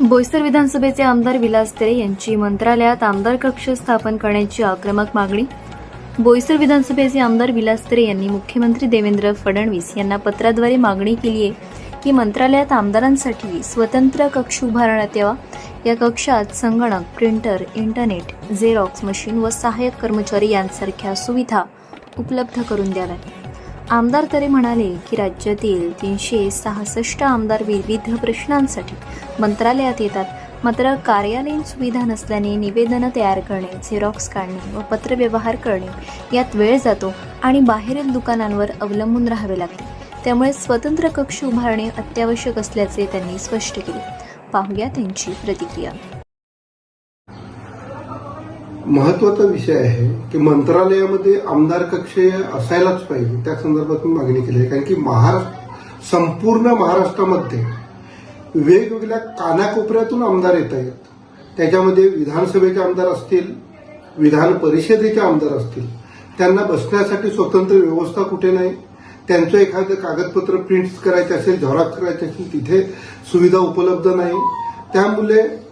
बोईसर विधानसभेचे आमदार विलास तेरे यांची मंत्रालयात आमदार कक्ष स्थापन करण्याची आक्रमक मागणी. बोईसर विधानसभेचे आमदार विलास तेरे यांनी मुख्यमंत्री देवेंद्र फडणवीस यांना पत्राद्वारे मागणी केली आहे की मंत्रालयात आमदारांसाठी स्वतंत्र कक्ष उभारण्यात यावा. या कक्षात संगणक प्रिंटर इंटरनेट झेरॉक्स मशीन व सहाय्यक कर्मचारी यांसारख्या सुविधा उपलब्ध करून द्याव्यात. आमदार तरे म्हणाले की राज्यातील तीनशे सहासष्ट आमदार विविध प्रश्नांसाठी मंत्रालयात येतात. मात्र कार्यालयीन सुविधा नसल्याने निवेदनं तयार करणे झेरॉक्स काढणे व पत्रव्यवहार करणे यात वेळ जातो आणि बाहेरील दुकानांवर अवलंबून राहावे लागते. त्यामुळे स्वतंत्र कक्ष उभारणे अत्यावश्यक असल्याचे त्यांनी स्पष्ट केले. पाहूया त्यांची प्रतिक्रिया. महत्त्वाचा विषय आहे की मंत्रालयामध्ये आमदार कक्ष असायलाच पाहिजे. त्या संदर्भात मी मागणी केली आहे. कारण की महाराष्ट्र संपूर्ण महाराष्ट्रामध्ये वेगवेगळ्या कानाकोपऱ्यातून आमदार येत आहेत. त्याच्यामध्ये विधानसभेचे आमदार असतील विधान परिषदेचे आमदार असतील. त्यांना बसण्यासाठी स्वतंत्र व्यवस्था कुठे नाही. त्यांचं एखादं कागदपत्र प्रिंट करायचे असेल झेरॉक्स करायचे असेल तिथे सुविधा उपलब्ध नाही. त्यामुळे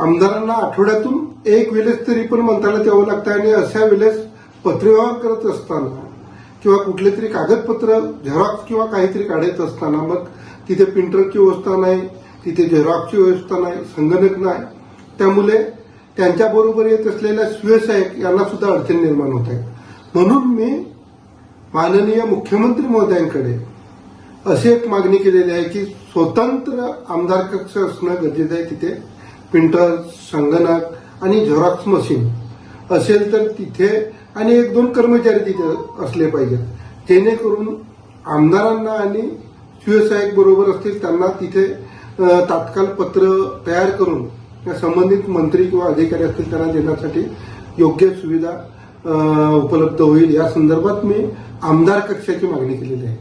आमदारांना आठवड्यातून एक वेळेस तरी पण मंत्रालयात यावं लागतं आणि अशा वेळेस पत्रव्यवहार करत असताना किंवा कुठले तरी कागदपत्र झेरॉक्स किंवा काहीतरी काढत असताना मग तिथे प्रिंटरची व्यवस्था नाही तिथे झेरॉक्सची व्यवस्था नाही संगणक नाही. त्यामुळे त्यांच्याबरोबर येत असलेल्या सुव्यवसायक यांना सुद्धा अडचण निर्माण होत आहे. म्हणून मी माननीय मुख्यमंत्री महोदयांकडे अशी एक मागणी केलेली आहे की स्वतंत्र आमदार कक्ष असणं गरजेचं आहे तिथे. प्रिंटर संगणक आणि झेरॉक्स मशीन असेल तर तिथे आणि एक दोन कर्मचारी तिथे असले पाहिजेत. जेणेकरून आमदारांना आणि शिवसाहेब बरोबर असतील त्यांना तिथे तात्काळ पत्र तयार करून या संबंधित मंत्री किंवा अधिकारी असतील त्यांना देण्यासाठी योग्य सुविधा उपलब्ध होईल. या संदर्भात मी आमदार कक्षाची मागणी केलेली आहे.